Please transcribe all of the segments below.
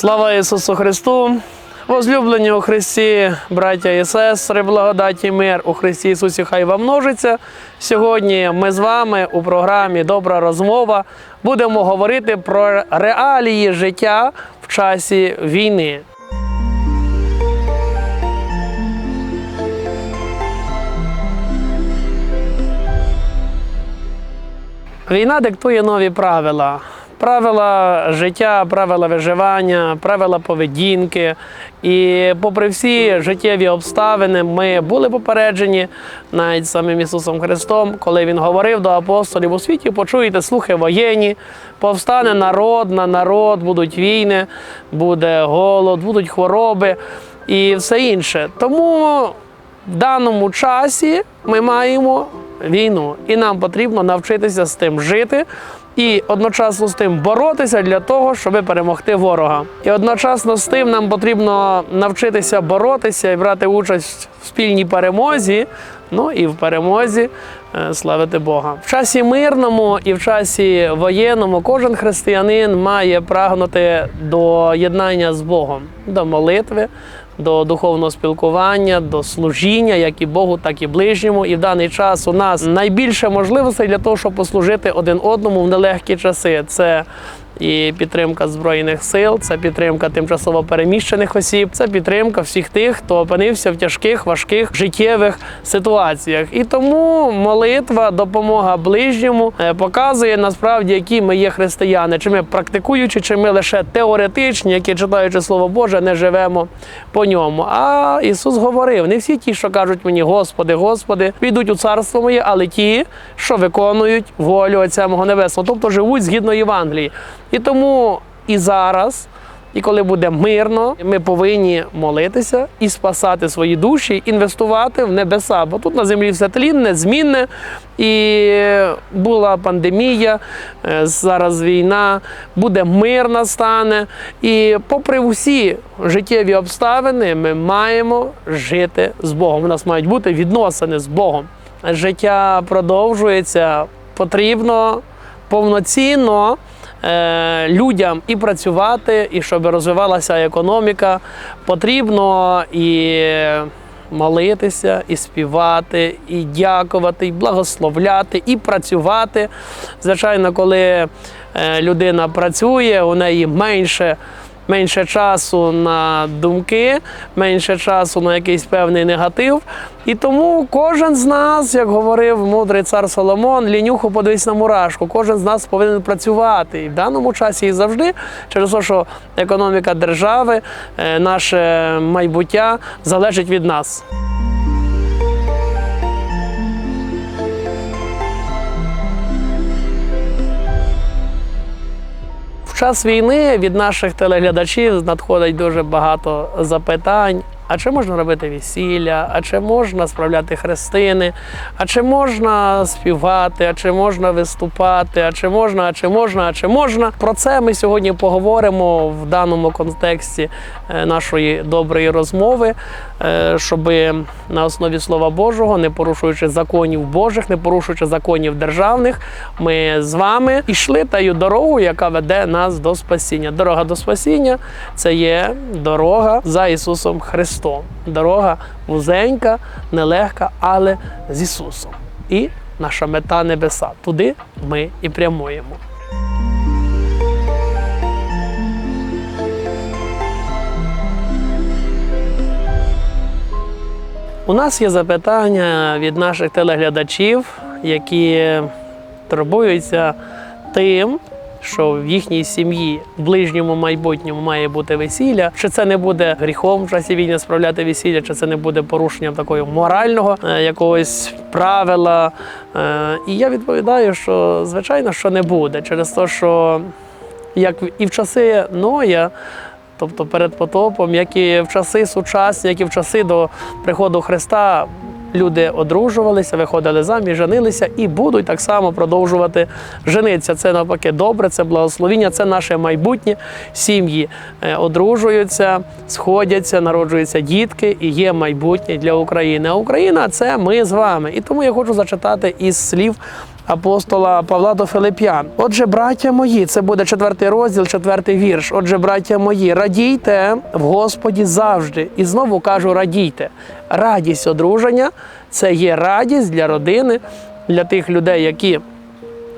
Слава Ісусу Христу! Возлюблені у Христі, браття і сестри, благодаті і мир у Христі Ісусі, хай вам множиться. Сьогодні ми з вами у програмі Добра розмова будемо говорити про реалії життя в часі війни. Війна диктує нові правила. Правила життя, правила виживання, правила поведінки. І попри всі життєві обставини, ми були попереджені навіть самим Ісусом Христом, коли Він говорив до апостолів у світі, почуєте слухи воєнні, повстане народ на народ, будуть війни, буде голод, будуть хвороби і все інше. Тому в даному часі ми маємо війну, і нам потрібно навчитися з тим жити і одночасно з тим боротися для того, щоб перемогти ворога. І одночасно з тим нам потрібно навчитися боротися і брати участь в спільній перемозі. Ну і в перемозі е, славити Бога. В часі мирному і в часі воєнному кожен християнин має прагнути до єднання з Богом, до молитви, до духовного спілкування, до служіння, як і Богу, так і ближньому. І в даний час у нас найбільше можливостей для того, щоб послужити один одному в нелегкі часи. Це і підтримка збройних сил, це підтримка тимчасово переміщених осіб, це підтримка всіх тих, хто опинився в тяжких, важких життєвих ситуаціях. І тому молитва, допомога ближньому е, показує насправді, які ми є християни, чи ми практикуючи, чи ми лише теоретичні, які читаючи слово Боже, не живемо по ньому. А Ісус говорив: не всі ті, що кажуть мені, Господи, Господи, підуть у царство моє, але ті, що виконують волю Отця мого Небесного, тобто живуть згідно Євангелії. І тому і зараз, і коли буде мирно, ми повинні молитися і спасати свої душі, інвестувати в небеса. Бо тут на землі все тлінне, змінне. І була пандемія, е, зараз війна, буде мир настане. І попри всі життєві обставини, ми маємо жити з Богом. У нас мають бути відносини з Богом. Життя продовжується, потрібно повноцінно людям і працювати, і щоб розвивалася економіка, потрібно і молитися, і співати, і дякувати, і благословляти, і працювати. Звичайно, коли е, людина працює, у неї менше. Менше часу на думки, менше часу на якийсь певний негатив. І тому кожен з нас, як говорив мудрий цар Соломон, лінюху подивись на мурашку. Кожен з нас повинен працювати. І в даному часі і завжди, через те, що економіка держави, е, наше майбуття залежить від нас. Час війни від наших телеглядачів надходить дуже багато запитань. А чи можна робити весілля, а чи можна справляти хрестини, а чи можна співати, а чи можна виступати, а чи можна, а чи можна, а чи можна. Про це ми сьогодні поговоримо в даному контексті е, нашої доброї розмови, щоб на основі Слова Божого, не порушуючи законів Божих, не порушуючи законів державних, ми з вами йшли таю дорогу, яка веде нас до спасіння. Дорога до спасіння це є дорога за Ісусом Христом. Дорога вузенька, нелегка, але з Ісусом. І наша мета небеса. Туди ми і прямуємо. У нас є запитання від наших телеглядачів, які турбуються тим, що в їхній сім'ї в ближньому майбутньому має бути весілля, чи це не буде гріхом в часі війни справляти весілля, чи це не буде порушенням такого морального е, якогось правила. Е, І я відповідаю, що звичайно, що не буде, через те, що як і в часи Ноя. Тобто перед потопом, як і в часи сучасні, як і в часи до приходу Христа, люди одружувалися, виходили заміж, женилися і будуть так само продовжувати женитися. Це навпаки добре, це благословіння, це наше майбутнє. Сім'ї е, одружуються, сходяться, народжуються дітки і є майбутнє для України. А Україна це ми з вами. І тому я хочу зачитати із слів апостола Павла до Филип'ян. Отже, браття мої, це буде четвертий розділ, четвертий вірш. Отже, браття мої, радійте в Господі завжди. І знову кажу, радійте. Радість одруження це є радість для родини, для тих людей, які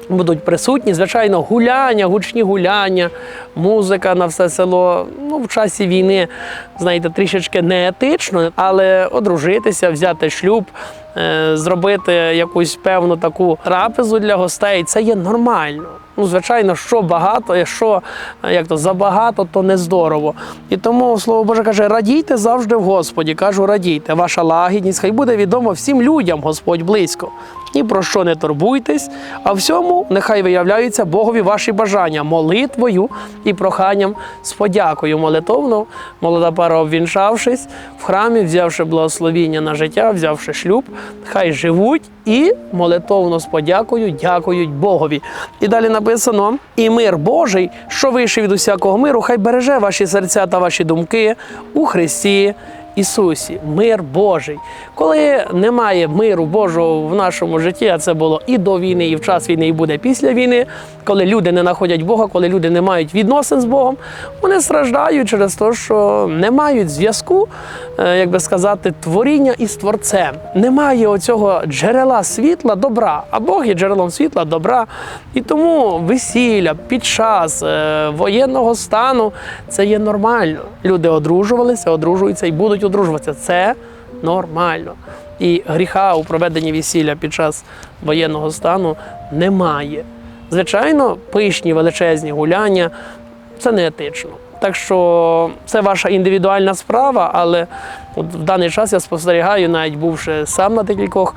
будуть присутні. Звичайно, гуляння, гучні гуляння, музика на все село. Ну, в часі війни, знаєте, трішечки неетично, але одружитися, взяти шлюб, е, зробити якусь певну таку трапезу для гостей це є нормально. Ну, звичайно, що багато, якщо е, як то забагато, то не здорово. І тому слово Боже каже: радійте завжди в Господі. Кажу, радійте. Ваша лагідність, хай буде відомо всім людям, Господь близько. Ні про що не турбуйтесь, а всьому нехай виявляються Богові ваші бажання молитвою і проханням з подякою молитовно. Молода пара, обвінчавшись в храмі, взявши благословіння на життя, взявши шлюб, хай живуть і молитовно з подякою дякують Богові. І далі написано: і мир Божий, що вийшов від усякого миру, хай береже ваші серця та ваші думки у Христі. Ісусі, мир Божий. Коли немає миру Божого в нашому житті, а це було і до війни, і в час війни, і буде після війни, коли люди не знаходять Бога, коли люди не мають відносин з Богом, вони страждають через те, що не мають зв'язку, е, як би сказати, творіння із Творцем. Немає оцього джерела світла, добра, а Бог є джерелом світла, добра. І тому весілля під час е, воєнного стану це є нормально. Люди одружувалися, одружуються і будуть одружуватися. Це нормально. І гріха у проведенні весілля під час воєнного стану немає. Звичайно, пишні величезні гуляння це не етично. Так що це ваша індивідуальна справа, але от в даний час я спостерігаю, навіть бувши сам на декількох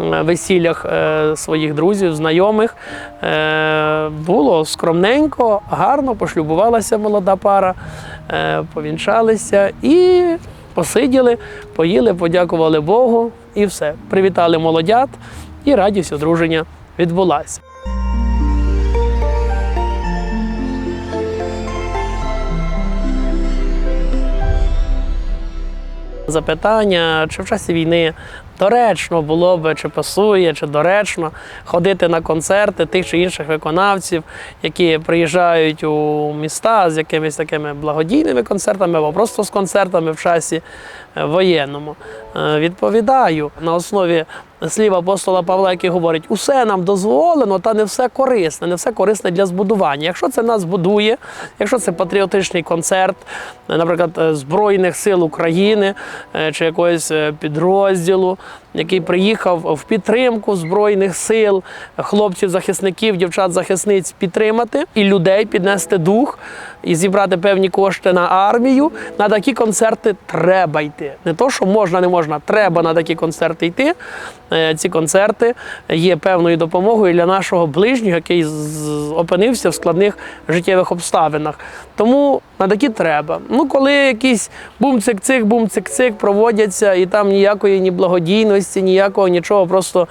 е, весіллях е, своїх друзів, знайомих, е, було скромненько, гарно пошлюбувалася молода пара, повінчалися і посиділи, поїли, подякували Богу і все. Привітали молодят, і радість одруження відбулася. Запитання, чи в часі війни доречно було би, чи пасує, чи доречно ходити на концерти тих чи інших виконавців, які приїжджають у міста з якимись такими благодійними концертами або просто з концертами в часі е, воєнному. Е, Відповідаю на основі слів апостола Павла, який говорить, усе нам дозволено, та не все корисне, не все корисне для збудування. Якщо це нас будує, якщо це патріотичний концерт, наприклад, е, Збройних сил України е, чи якогось е, підрозділу, який приїхав в підтримку Збройних сил, хлопців, захисників, дівчат-захисниць підтримати і людей піднести дух і зібрати певні кошти на армію. На такі концерти треба йти. Не то, що можна, не можна, треба на такі концерти йти. Е, Ці концерти є певною допомогою для нашого ближнього, який опинився в складних життєвих обставинах. Тому на такі треба. Ну, коли якісь бум-цик-цик, бум-цик-цик проводяться, і там ніякої ні благодійності, ніякого нічого, просто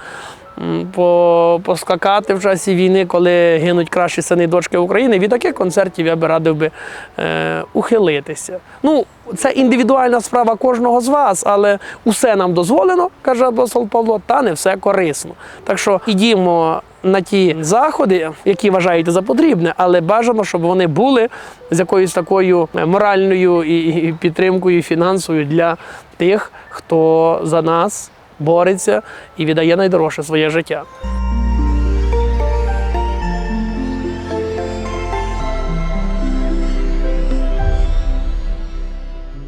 по, поскакати в часі війни, коли гинуть кращі сини і дочки України, від таких концертів я би радив би е, ухилитися. Ну, це індивідуальна справа кожного з вас, але усе нам дозволено, каже апостол Павло, та не все корисно. Так що ідімо на ті заходи, які вважаєте за потрібне, але бажано, щоб вони були з якоюсь такою моральною і підтримкою, і фінансовою для тих, хто за нас бореться і віддає найдорожче своє життя.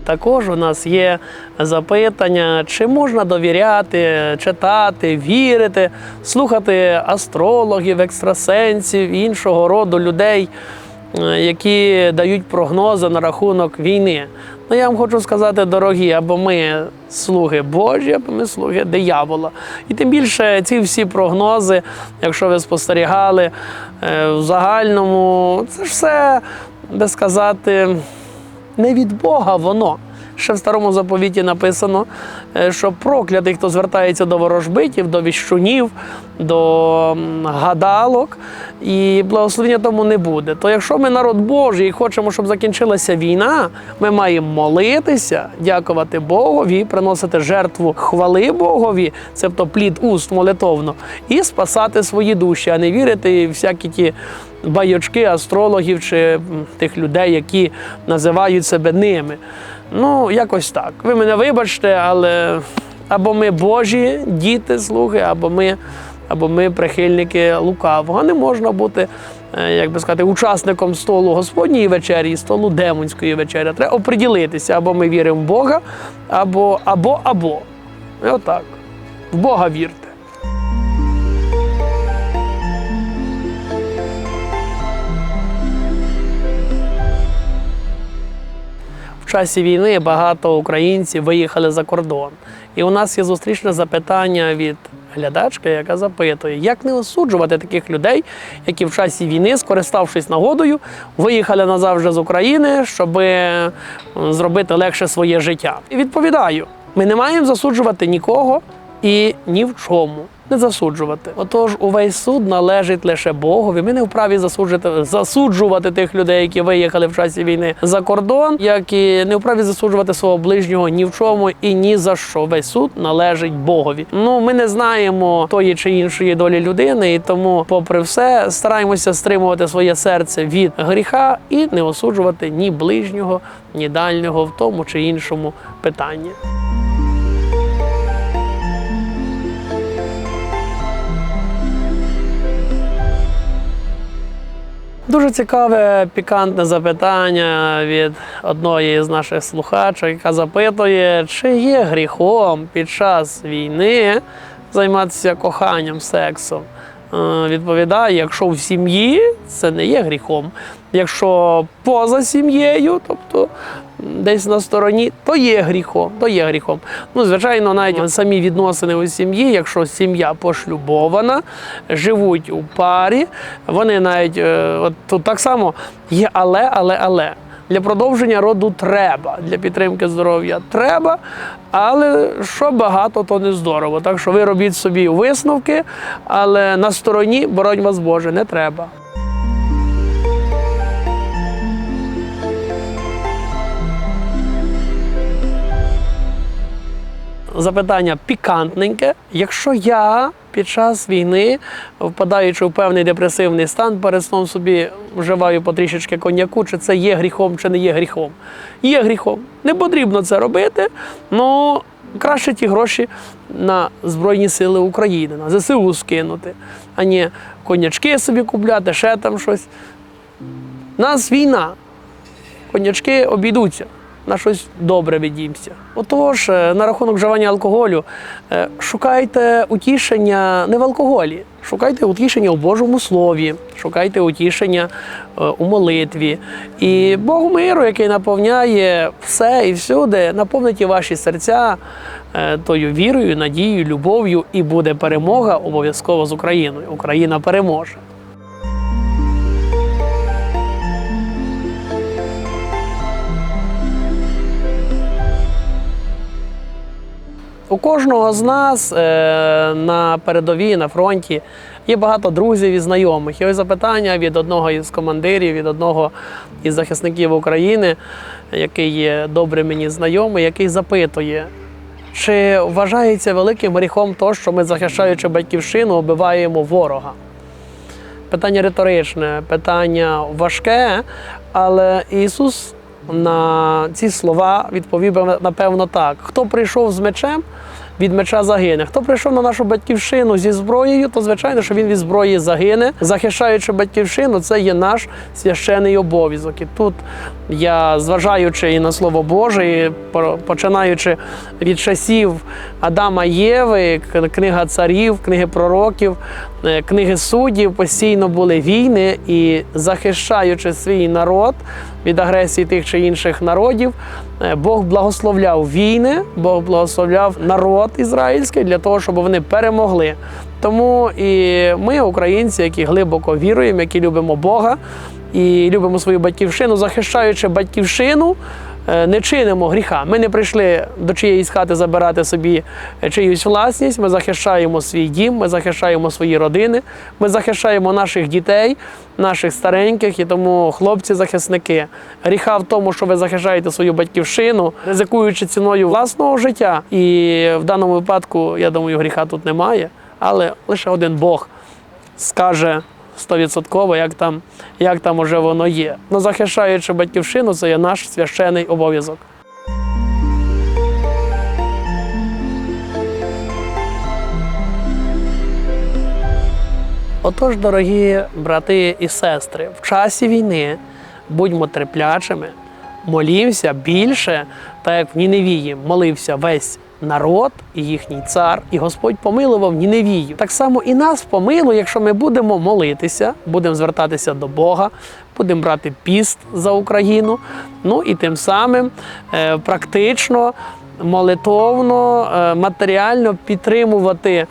Також у нас є запитання, чи можна довіряти, читати, вірити, слухати астрологів, екстрасенсів, іншого роду людей, які дають прогнози на рахунок війни. Ну, я вам хочу сказати, дорогі, або ми слуги Божі, або ми слуги диявола. І тим більше ці всі прогнози, якщо ви спостерігали е, в загальному, це ж все, де сказати, не від Бога воно. Ще в старому заповіті написано, е, що проклятий, хто звертається до ворожбитів, до віщунів, до гадалок, і благословення тому не буде. То якщо ми народ Божий і хочемо, щоб закінчилася війна, ми маємо молитися, дякувати Богові, приносити жертву хвали Богові, цебто плід уст молитовно, і спасати свої душі, а не вірити в всякі ті байочки астрологів чи тих людей, які називають себе ними. Ну, якось так. Ви мене вибачте, але або ми Божі діти, слуги, або ми, або ми прихильники лукавого. Не можна бути, е, як би сказати, учасником столу Господньої вечері і столу демонської вечері. Треба оприділитися, або ми віримо в Бога, або, або, або. І отак. В Бога вірте. В часі війни багато українців виїхали за кордон. І у нас є зустрічне запитання від глядачки, яка запитує, як не осуджувати таких людей, які в часі війни, скориставшись нагодою, виїхали назавжди з України, щоб зробити легше своє життя. І відповідаю: ми не маємо засуджувати нікого і ні в чому. Не засуджувати. Отож, увесь суд належить лише Богові. Ми не вправі засуджувати, засуджувати тих людей, які виїхали в часі війни за кордон, як і не вправі засуджувати свого ближнього ні в чому і ні за що. Весь суд належить Богові. Ну ми не знаємо тої чи іншої долі людини, і тому, попри все, стараємося стримувати своє серце від гріха і не осуджувати ні ближнього, ні дальнього в тому чи іншому питанні. Дуже цікаве пікантне запитання від одної з наших слухачок, яка запитує, чи є гріхом під час війни займатися коханням, сексом. Е, Відповідає, якщо в сім'ї це не є гріхом. Якщо поза сім'єю, тобто десь на стороні, то є гріхом. То є гріхом. Ну, звичайно, навіть самі відносини у сім'ї, якщо сім'я пошлюбована, живуть у парі, вони навіть е, от тут так само є але, але, але. Для продовження роду треба, для підтримки здоров'я треба, але що багато, то не здорово. Так що ви робіть собі висновки, але на стороні, боронь вас Боже, не треба. запитання пікантненьке. Якщо я під час війни, впадаючи в певний депресивний стан, перед сном собі вживаю потрішечки коньяку, чи це є гріхом, чи не є гріхом? Є гріхом. Не потрібно це робити, але краще ті гроші на Збройні Сили України, на ЗСУ скинути, а не коньячки собі купляти, ще там щось. У нас війна. Коньячки обійдуться. На щось добре відімся. Отож, е, на рахунок вживання алкоголю, е, шукайте утішення не в алкоголі, шукайте утішення у Божому Слові, шукайте утішення е, у молитві. І Бог миру, який наповняє все і всюди, наповнить і ваші серця тою вірою, надією, любов'ю, і буде перемога обов'язково з Україною. Україна переможе. У кожного з нас е, на передовій, на фронті є багато друзів і знайомих. І ось запитання від одного із командирів, від одного із захисників України, який є добре мені знайомий, який запитує, чи вважається великим гріхом то, що ми, захищаючи батьківщину, обиваємо ворога. Питання риторичне, питання важке, але Ісус на ці слова відповів би, напевно так: хто прийшов з мечем, від меча загине. Хто прийшов на нашу батьківщину зі зброєю, то звичайно, що він від зброї загине. Захищаючи батьківщину, це є наш священий обов'язок. І тут я, зважаючи і на слово Боже, і починаючи від часів Адама Єви, книга царів, книги пророків, е, книги суддів, постійно були війни і захищаючи свій народ від агресії тих чи інших народів, Бог благословляв війни, Бог благословляв народ ізраїльський для того, щоб вони перемогли. Тому і ми, українці, які глибоко віруємо, які любимо Бога і любимо свою батьківщину, захищаючи батьківщину, е, не чинимо гріха. Ми не прийшли до чиєїсь хати забирати собі е, чиюсь власність. Ми захищаємо свій дім, ми захищаємо свої родини, ми захищаємо наших дітей, наших стареньких і тому хлопці-захисники. Гріха в тому, що ви захищаєте свою батьківщину, ризикуючи ціною власного життя. І в даному випадку, я думаю, гріха тут немає, але лише один Бог скаже стовідсотково, як там, як там уже воно є. Ну, захищаючи батьківщину, це є наш священий обов'язок. Отож, дорогі брати і сестри, в часі війни будьмо терплячими, молімося більше, так як в Ніневії молився весь народ і їхній цар, і Господь помилував Ніневію. Так само і нас помилує, якщо ми будемо молитися, будемо звертатися до Бога, будемо брати піст за Україну. Ну і тим самим е, практично, молитовно, е, матеріально підтримувати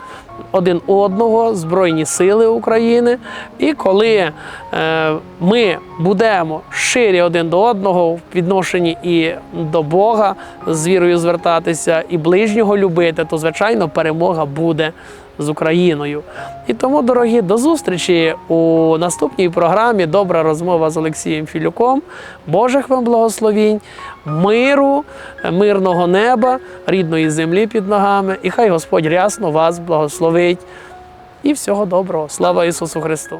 один одного, Збройні Сили України. І коли е, ми будемо щирі один до одного в відношенні і до Бога з вірою звертатися, і ближнього любити, то звичайно перемога буде з Україною. І тому, дорогі, до зустрічі у наступній програмі Добра розмова з Олексієм Філюком. Божих вам благословінь, миру, мирного неба, рідної землі під ногами. І хай Господь рясно вас благословить. І всього доброго. Слава Ісусу Христу!